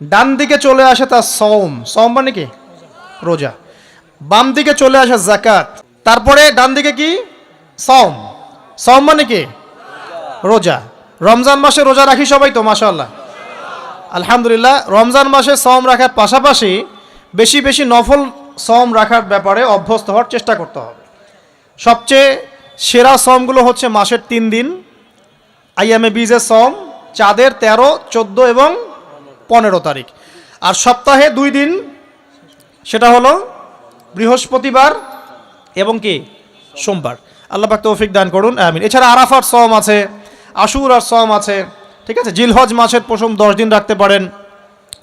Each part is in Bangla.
ডান দিকে চলে আসে তার সওম। সওম মানে কি? রোজা। বাম দিকে চলে আসে জাকাত তারপরে ডান দিকে কি? সওম। সওম মানে কি? রোজা। রমজান মাসে রোজা রাখি সবাই তো, মাশাআল্লাহ। আলহামদুলিল্লাহ, রমজান মাসে সওম রাখার পাশাপাশি বেশি বেশি নফল সওম রাখার ব্যাপারে অভ্যস্ত হওয়ার চেষ্টা করতে হবে। সবচেয়ে সেরা সমগুলো হচ্ছে মাসের তিন দিন আইএমএ বিজের সওম, চাঁদের তেরো, চোদ্দ এবং পনেরো তারিখ। আর সপ্তাহে দুই দিন, সেটা হলো বৃহস্পতিবার এবং কি? সোমবার। আল্লাহ পাক তৌফিক দান করুন, আমিন। এছাড়া আরাফার সম আছে আশুর আর সম আছে, ঠিক আছে? জিলহজ মাসের প্রথম দশ দিন রাখতে পারেন,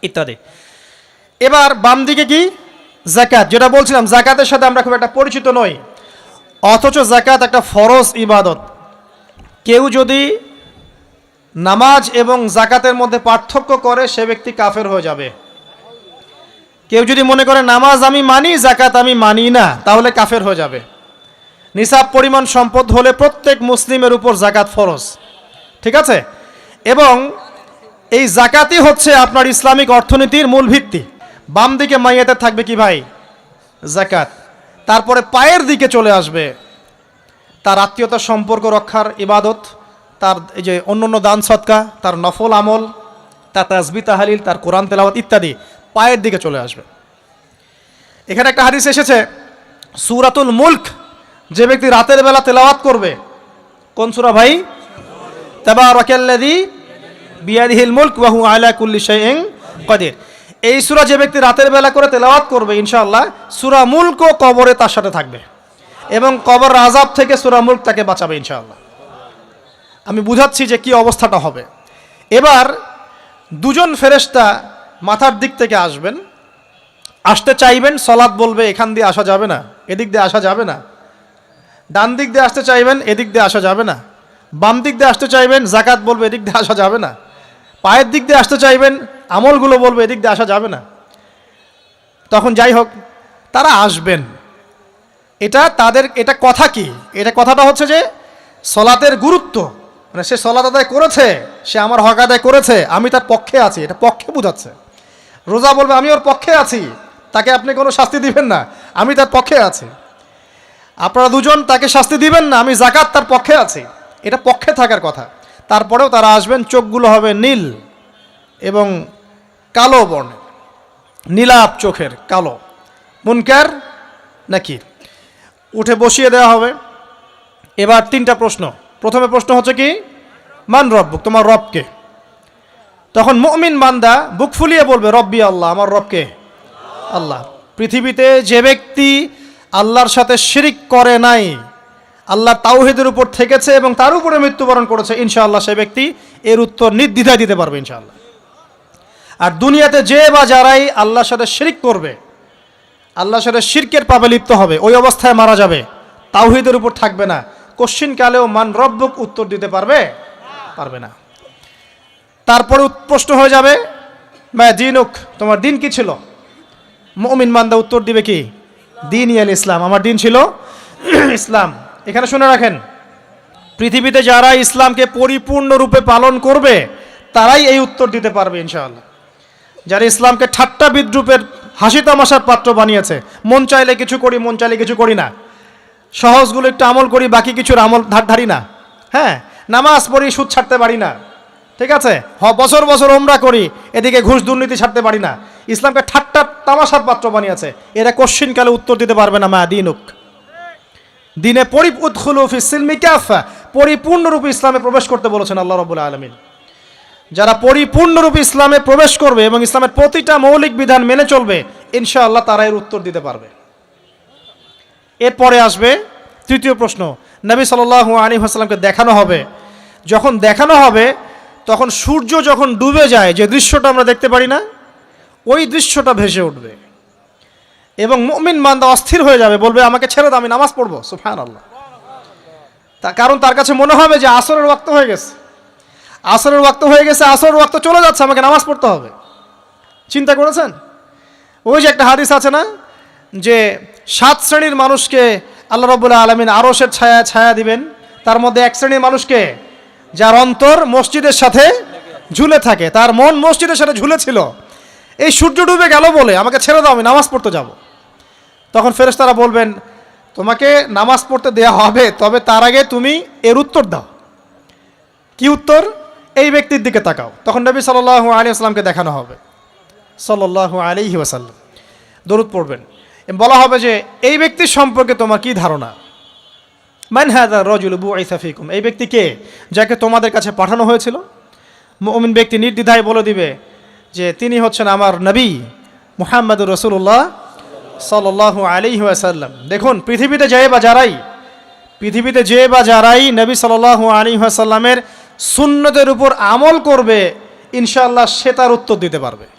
ইত্যাদি। এবার বাম দিকে কি? জাকাত। যেটা বলছিলাম, জাকাতের সাথে আমরা খুব একটা পরিচিত নই, অথচ জাকাত একটা ফরজ ইবাদত। কেউ যদি নামাজ এবং জাকাতের মধ্যে পার্থক্য করে সে ব্যক্তি কাফের হয়ে যাবে। কেউ যদি মনে করে, নামাজ আমি মানি জাকাত আমি মানি না, তাহলে কাফের হয়ে যাবে। নিসাব পরিমাণ সম্পদ হলে প্রত্যেক মুসলিমের উপর জাকাত ফরজ। ঠিক আছে? এবং এই জাকাতই হচ্ছে আপনার ইসলামিক অর্থনীতির মূল ভিত্তি। বাম দিকে মাইয়াতে থাকবে কি ভাই? জাকাত তারপরে পায়ের দিকে চলে আসবে। তার আত্মীয়তার সম্পর্ক রক্ষার ইবাদত। তার এই যে অন্য অন্য দান সৎকা, তার নফল আমল, তার তাজবি তাহালিল, তার কোরআন তেলাওয়াত ইত্যাদি পায়ের দিকে চলে আসবে। এখানে একটা হাদিস এসেছে, সুরাতুল মুল্ক, যে ব্যক্তি রাতের বেলা তেলাওয়াত করবে, কোন সুরা ভাই? তাবারাকাল্লাযী বিয়াদিহিল মুলক হুয়া আলা কুল্লি শাইইন কাদির। এই সূরা যে ব্যক্তি রাতের বেলা করে তেলাওয়াত করবে, ইনশাআল্লাহ, সূরা মুলক কবরে তার সাথে থাকবে এবং কবর আযাব থেকে সূরা মুল্ক তাকে বাঁচাবে, ইনশাআল্লাহ। আমি বুঝাচ্ছি যে কি অবস্থাটা হবে। এবার দুজন ফেরেশতা মাথার দিক থেকে আসবেন। আসতে চাইবেন, সলাৎ বলবে, এখান দিয়ে আসা যাবে না, এদিক দিয়ে আসা যাবে না। ডান দিক দিয়ে আসতে চাইবেন, এদিক দিয়ে আসা যাবে না। বাম দিক দিয়ে আসতে চাইবেন জাকাত বলবে, এদিক দিয়ে আসা যাবে না। পায়ের দিক দিয়ে আসতে চাইবেন, আমলগুলো বলবে, এদিক দিয়ে আসা যাবে না। তখন যাই হোক, তারা আসবেন। এটা তাদের, এটা কথা কি? এটা কথাটা হচ্ছে যে সলাতের গুরুত্ব। মানে সে সলাত আদায় করেছে, সে আমার হক আদায় করেছে, আমি তার পক্ষে আছি। এটা পক্ষে বোঝাচ্ছে। রোজা বলবে, আমি ওর পক্ষে আছি। তাকে আপনি কোনো শাস্তি দিবেন না। আমি তার পক্ষে আছি। আপনারা দুজন তাকে শাস্তি দিবেন না। আমি জাকাত তার পক্ষে আছি। এটা পক্ষে থাকার কথা। তারপরেও তারা আসবেন, চোখগুলো হবে নীল এবং কালো বর্ণের। নীলাপ চোখের, কালো। মুনকার নাকি উঠে বসিয়ে দেওয়া হবে। এবার তিনটা প্রশ্ন। প্রথমে প্রশ্ন হচ্ছে কি? মান রব্বুক, তোমার রবকে। তখন মুমিন বান্দা বুক ফুলিয়ে বলবে, রব্বি আল্লাহ, আমার রবকে। আল্লাহ, পৃথিবীতে যে ব্যক্তি আল্লাহর সাথে শিরিক করে নাই, আল্লাহ তাওহিদের উপর থেকেছে এবং তার উপরে মৃত্যুবরণ করেছে, ইনশাআল্লাহ সে ব্যক্তি এর উত্তর নির্দ্বিধায় দিতে পারবে ইনশাআল্লাহ। আর দুনিয়াতে যে বা যারাই আল্লাহর সাথে শিরিক করবে, আল্লাহর সাথে শিরকের পাবে লিপ্ত হবে, ওই অবস্থায় মারা যাবে, তাওহিদের উপর থাকবে না। কোশ্চিন কালেও মান রব্বক উত্তর দিতে পারবে? পারবে না। তারপরে প্রশ্ন হয়ে যাবে বা দিনুক, তোমার দিন কি ছিল? মমিন মান্দা উত্তর দিবে কি? দিন ইয়াল ইসলাম। আমার দিন ছিল ইসলাম। এখানে শুনে রাখেন, পৃথিবীতে যারা ইসলামকে পরিপূর্ণরূপে পালন করবে, তারাই এই উত্তর দিতে পারবে, ইনশাআল্লাহ। যারা ইসলামকে ঠাট্টা বিদ্রুপের হাসি তামাশার পাত্র বানিয়েছে, মন চাইলে কিছু করি, মন চাইলে কিছু করি না। সহজগুলো একটু আমল করি, বাকি কিছুর আমল ধার ধারি না। হ্যাঁ নামাজ পড়ি, সুদ ছাড়তে পারি না। ঠিক আছে? হ, বছর বছর ওমরা করি, এদিকে ঘুষ দুর্নীতি ছাড়তে পারি না। ইসলামকে ঠাট্টা তামাশার পাত্র বানিয়েছে। এরা কোশ্চিন কালে উত্তর দিতে পারবে না, মা দিনুক। দিনে পরিপুৎখুলুফিসিলমিকাফা পরিপূর্ণরূপে ইসলামে প্রবেশ করতে বলেছেন আল্লাহ রবুল্লা আলমিন। যারা পরিপূর্ণরূপে ইসলামে প্রবেশ করবে এবং ইসলামের প্রতিটা মৌলিক বিধান মেনে চলবে, ইনশাআল্লাহ তারা এর উত্তর দিতে পারবে। এরপরে আসবে তৃতীয় প্রশ্ন। নবী সাল্লাল্লাহু আলী হাসলামকে দেখানো হবে। যখন দেখানো হবে, তখন সূর্য যখন ডুবে যায়, যে দৃশ্যটা আমরা দেখতে পারি না, ওই দৃশ্যটা ভেসে উঠবে। এবং মুমিন বান্দা অস্থির হয়ে যাবে, বলবে, আমাকে ছেড়ে দাও, আমি নামাজ পড়ব। সুফান আল্লাহ তা কারণ তার কাছে মনে হবে যে আসরের ওয়াক্ত হয়ে গেছে। আসরের ওয়াক্ত হয়ে গেছে, আসরের ওয়াক্ত চলে যাচ্ছে, আমাকে নামাজ পড়তে হবে। চিন্তা করেছেন? ওই যে একটা হাদিস আছে না যে সাত শ্রেণির মানুষকে আল্লাহ রবুল্লাহ আলমিন আরসের ছায়া ছায়া দিবেন, তার মধ্যে এক শ্রেণির মানুষকে যার অন্তর মসজিদের সাথে ঝুলে থাকে, তার মন মসজিদের সাথে ঝুলেছিল। এই সূর্য ডুবে গেল বলে, আমাকে ছেড়ে দাও, আমি নামাজ পড়তে যাব। তখন ফেরেশতারা বলবেন, তোমাকে নামাজ পড়তে দেয়া হবে, তবে তার আগে তুমি এর উত্তর দাও। কি উত্তর? এই ব্যক্তির দিকে তাকাও। তখন নবী সাল্লাহ আলী আসলামকে দেখানো হবে। সাল্লাহ আলিহি ওয়াসাল্লাম। দরুদ পড়বেন। বলা হবে যে এই ব্যক্তির সম্পর্কে তোমার কি ধারণা? মান হ্যাদা রজুল বু আইসাফিকুম এই ব্যক্তি কে যাকে তোমাদের কাছে পাঠানো হয়েছিল? মুমিন ব্যক্তি নির্দ্বিধায় বলে দিবে যে তিনি হচ্ছেন আমার নবী মুহাম্মদুর রসুল্লাহ সাল্লাহ আলিহি ওয়াসাল্লাম। দেখুন, পৃথিবীতে যে বা যারাই, পৃথিবীতে যে বা যারাই নবী সাল্লাহ আলী ওয়াসাল্লামের সুন্নতের উপর আমল করবে ইনশাল্লাহ সে তার উত্তর দিতে পারবে।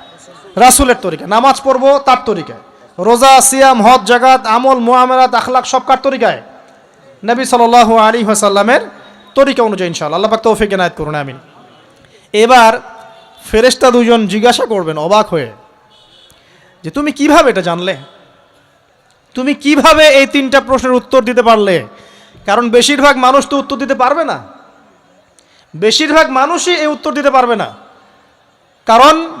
রাসুলের তরিকা নামাজ পড়ব তার তরিকায়। রোজা, সিয়াম, হজ জাগাত আমল মোয়ামেরাত আখলাক সব কার তরিকায়? নবী সাল আলী হাসাল্লামের তরিকা অনুযায়ী ইনশাল্লাহ আল্লাহ পাক তৌফিক এনায়ত করুন, আমিন। এবার ফেরেশতা দুজন জিজ্ঞাসা করবেন, অবাক হয়ে, যে তুমি কীভাবে এটা জানলে? তুমি কীভাবে এই তিনটা প্রশ্নের উত্তর দিতে পারলে? কারণ বেশিরভাগ মানুষ তো উত্তর দিতে পারবে না। বেশিরভাগ মানুষই এই উত্তর দিতে পারবে না। কারণ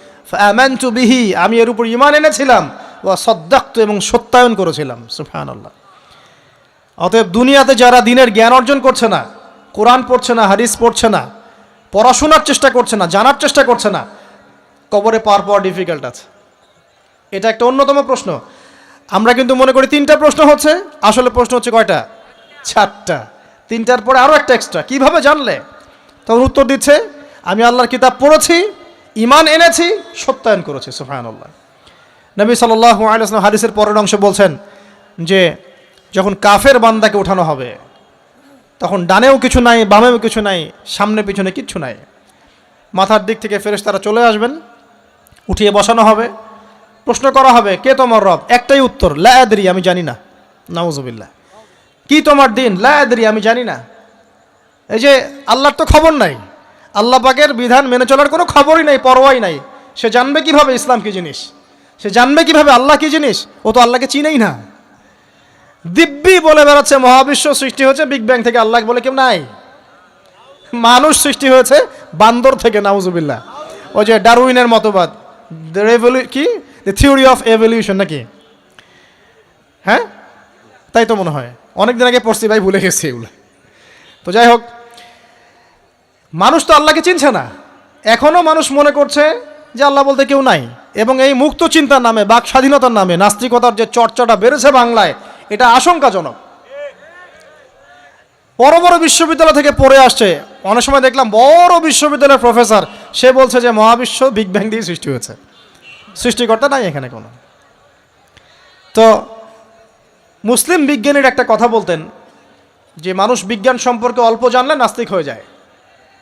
আমানতু বিহি, আমি এর উপর ইমান এনেছিলাম ও সদ্দাক্ত এবং সত্যায়ন করেছিলাম। সুফান আল্লাহ অতএব দুনিয়াতে যারা দিনের জ্ঞান অর্জন করছে না, কোরআন পড়ছে না, হাদিস পড়ছে না, পড়াশোনার চেষ্টা করছে না, জানার চেষ্টা করছে না, কবরে পার পাওয়া ডিফিকাল্ট আছে। এটা একটা অন্যতম প্রশ্ন। আমরা কিন্তু মনে করি তিনটা প্রশ্ন হচ্ছে, আসলে প্রশ্ন হচ্ছে কয়টা? চারটা। তিনটার পরে আরও একটা এক্সট্রা কীভাবে জানলে? তখন উত্তর দিচ্ছে, আমি আল্লাহর কিতাব পড়েছি ইমান এনেছি, সত্যায়ন করেছি সুফায়ন আল্লাহ নবী সাল্লাহ আলিয়াল্লাম হাদিসের পরের অংশ বলছেন যে, যখন কাফের বান্দাকে উঠানো হবে, তখন ডানেও কিছু নাই, বামেও কিছু নাই, সামনে পিছনে কিচ্ছু নাই। মাথার দিক থেকে ফেরেস তারা চলে আসবেন, উঠিয়ে বসানো হবে, প্রশ্ন করা হবে, কে তোমার রব? একটাই উত্তর লায়াদরি আমি জানি না। নাউজুবিল্লাহ। কি তোমার দিন? লায়াদরি আমি জানি না। এই যে, আল্লাহর তো খবর নাই। আল্লাহ পাকের বিধান মেনে চলার কোনো খবরই নাই, পরোয়াই নাই। সে জানবে কীভাবে ইসলাম কি জিনিস? সে জানবে কীভাবে আল্লাহ কি জিনিস? ও তো আল্লাহকে চিনেই না। দিব্যি বলে বেড়াচ্ছে, মহাবিশ্ব সৃষ্টি হয়েছে, বিগ ব্যাং থেকে আল্লাহ বলে কেউ নাই। মানুষ সৃষ্টি হয়েছে, বান্দর থেকে, নাউজুবিল্লাহ। ওই যে ডারউইনের মতবাদ কি? দ্য থিওরি অফ এভলিউশন নাকি? হ্যাঁ? তাই তো মনে হয়। অনেকদিন আগে পড়ছি ভাই, ভুলে গেছি এগুলো। তো যাই হোক মানুষ তো আল্লাহকে চিনছে না। এখনও মানুষ মনে করছে যে আল্লাহ বলতে কেউ নাই। এবং এই মুক্ত চিন্তার নামে, বাক স্বাধীনতার নামে, নাস্তিকতার যে চর্চাটা বেড়েছে বাংলায়, এটা আশঙ্কাজনক। বড় বড় বিশ্ববিদ্যালয় থেকে পড়ে আসছে। অনেক সময় দেখলাম বড় বিশ্ববিদ্যালয়ের প্রফেসর, সে বলছে যে মহাবিশ্ব বিগ ব্যাং দিয়ে সৃষ্টি হয়েছে। সৃষ্টিকর্তা নাই এখানে কোনো। তো মুসলিম বিজ্ঞানীর একটা কথা বলতেন যে, মানুষ বিজ্ঞান সম্পর্কে অল্প জানলে নাস্তিক হয়ে যায়।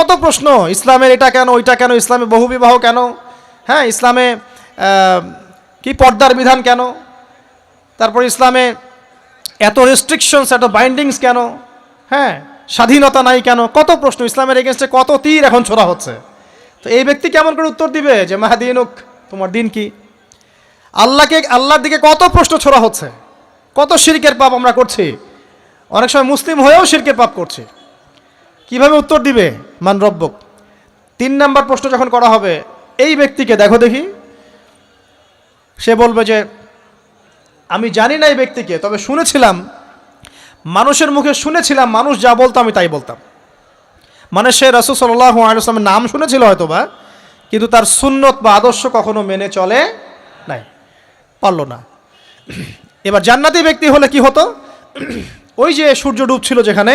কত প্রশ্ন, ইসলামের এটা কেন, ওইটা কেন, ইসলামে বহুবিবাহ কেন? হ্যাঁ ইসলামে কি পর্দার বিধান কেন? তারপর ইসলামে এত রেস্ট্রিকশনস এত বাইন্ডিংস কেন? হ্যাঁ স্বাধীনতা নাই কেন? কত প্রশ্ন, ইসলামের এগেনস্টে কত তীর এখন ছোড়া হচ্ছে? তো এই ব্যক্তি কেমন করে উত্তর দিবে যে মাহাদিনুক তোমার দিন কি? আল্লাহকে, আল্লাহর দিকে কত প্রশ্ন ছোড়া হচ্ছে? কত শিরকের পাপ আমরা করছি? অনেক সময় মুসলিম হয়েও শিরকের পাপ করছি। কীভাবে উত্তর দিবে? মান রব্বক। তিন নাম্বার প্রশ্ন যখন করা হবে, এই ব্যক্তিকে দেখো দেখি। সে বলবে যে, আমি জানি না এই ব্যক্তিকে, তবে শুনেছিলাম, মানুষের মুখে শুনেছিলাম, মানুষ যা বলতো আমি তাই বলতাম। মানে সে রসুল সাল্লাহ আলুসলামের নাম শুনেছিল হয়তো বা কিন্তু তার সুন্নত বা আদর্শ কখনো মেনে চলে নাই, পারল না। এবার জান্নাতি ব্যক্তি হলে কি হতো? ওই যে সূর্য ডুবছিল যেখানে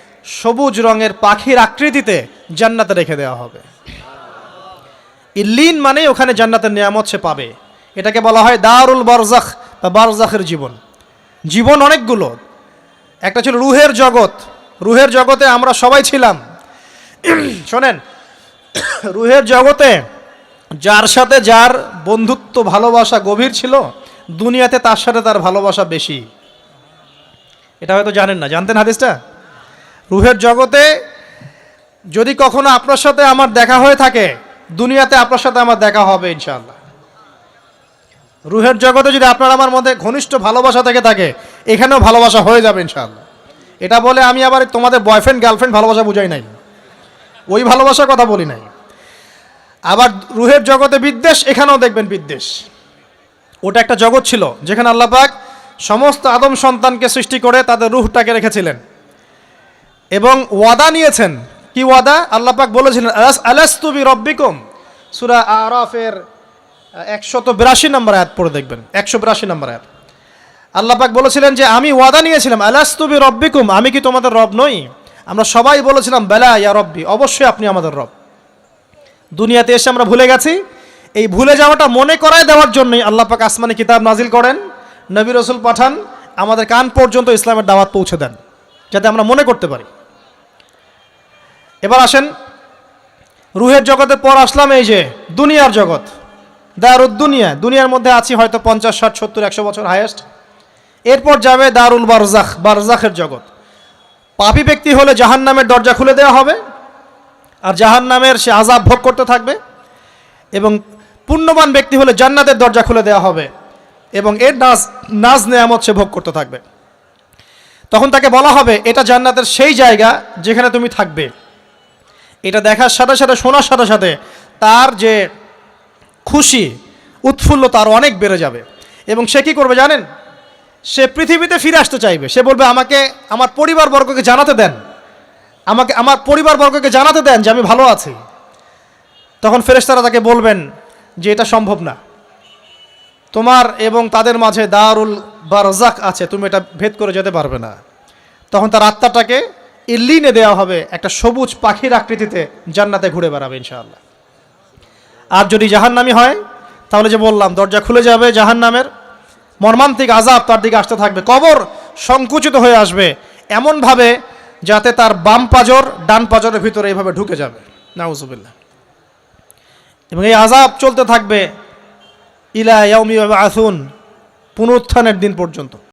সবুজ রঙের পাখির আকৃতিতে জান্নাতে রেখে দেওয়া হবে। ইল্লিন মানে ওখানে জান্নাতের নিয়ামত সে পাবে। এটাকে বলা হয় দারুল বারজাখ বা বারজাখের জীবন। জীবন অনেকগুলো। একটা ছিল রুহের জগৎ। রুহের জগতে আমরা সবাই ছিলাম। শোনেন, রুহের জগতে যার সাথে যার বন্ধুত্ব, ভালোবাসা গভীর ছিল, দুনিয়াতে তার সাথে তার ভালোবাসা বেশি। এটা হয়তো জানেন না। জানতেন হাদিসটা? রুহের জগতে যদি কখনো আপনার সাথে আমার দেখা হয়ে থাকে, দুনিয়াতে আপনার সাথে আমার দেখা হবে ইনশাল্লাহ রুহের জগতে যদি আপনার আমার মধ্যে ঘনিষ্ঠ ভালোবাসা থেকে থাকে, এখানেও ভালোবাসা হয়ে যাবে ইনশাআল্লাহ। এটা বলে আমি আবার তোমাদের বয়ফ্রেন্ড গার্লফ্রেন্ড ভালোবাসা বুঝাই নাই। ওই ভালোবাসার কথা বলি নাই। আবার রুহের জগতে বিদ্বেষ, এখানেও দেখবেন বিদ্বেষ। ওটা একটা জগৎ ছিল, যেখানে আল্লাহ পাক সমস্ত আদম সন্তানকে সৃষ্টি করে তাদের রুহটাকে রেখেছিলেন। এবং ওয়াদা নিয়েছেন। কি ওয়াদা? আল্লাহ পাক বলেছিলেন, আলাস- আলাস্তুবি রব্বিকুম সুরা আরাফের একশত বিরাশি নম্বর আয়াত পড়ে দেখবেন। একশো বিরাশি নম্বর আয়াত। আল্লাহ পাক বলেছিলেন যে, আমি ওয়াদা নিয়েছিলাম আলাস্তুবি রব্বিকুম আমি কি তোমাদের রব নই? আমরা সবাই বলেছিলাম, বেলা ইয়া রব্বি। অবশ্যই আপনি আমাদের রব। দুনিয়াতে এসে আমরা ভুলে গেছি। এই ভুলে যাওয়াটা মনে করায় দেওয়ার জন্যই আল্লাহ পাক আসমানি কিতাব নাজিল করেন, নবী রসুল পাঠান, আমাদের কান পর্যন্ত ইসলামের দাওয়াত পৌঁছে দেন, যাতে আমরা মনে করতে পারি। এবার আসেন, রুহের জগতের পর আসলাম এই যে দুনিয়ার জগৎ, দারুদ দুনিয়া, দুনিয়ার মধ্যে আছি হয়তো পঞ্চাশ, ষাট, সত্তর, একশো বছর হায়েস্ট এরপর যাবে দারুল বারজাখ, বারজাখের জগৎ। পাপি ব্যক্তি হলে জাহান নামের দরজা খুলে দেওয়া হবে, আর জাহান নামের সে আজাব ভোগ করতে থাকবে, এবং পুণ্যবান ব্যক্তি হলে জান্নাতের দরজা খুলে দেওয়া হবে, এবং এর নাজ নাজ নেয়ামত সে ভোগ করতে থাকবে। তখন তাকে বলা হবে, এটা জান্নাতের সেই জায়গা যেখানে তুমি থাকবে। এটা দেখার সাথে সাথে, শোনার সাথে সাথে তার যে খুশি, উৎফুল্ল তার অনেক বেড়ে যাবে। এবং সে কী করবে জানেন? সে পৃথিবীতে ফিরে আসতে চাইবে। সে বলবে, আমাকে, আমার পরিবারবর্গকে জানাতে দেন। আমাকে, আমার পরিবারবর্গকে জানাতে দেন যে আমি ভালো আছি। তখন ফেরেশতারা তাকে বলবেন যে, এটা সম্ভব না। তোমার এবং তাদের মাঝে দারুল বারজাক আছে, তুমি এটা ভেদ করে যেতে পারবে না। তখন তার আত্মাটাকে ইল্লিনে দেওয়া হবে একটা সবুজ পাখির আকৃতিতে জান্নাতে ঘুরে বেড়াবে, ইনশাআল্লাহ। আর যদি জাহান্নামি হয়, তাহলে যে বললাম, দরজা খুলে যাবে জাহান্নামের। মর্মান্তিক আজাব তার দিকে আসতে থাকবে। কবর সংকুচিত হয়ে আসবে এমনভাবে যাতে তার বাম পাজর ডান পাজরের ভিতরে এইভাবে ঢুকে যাবে। নাউজুবিল্লাহ। এবং এই আজাব চলতে থাকবে ইলা ইয়াউমি আসুন পুনরুত্থানের দিন পর্যন্ত।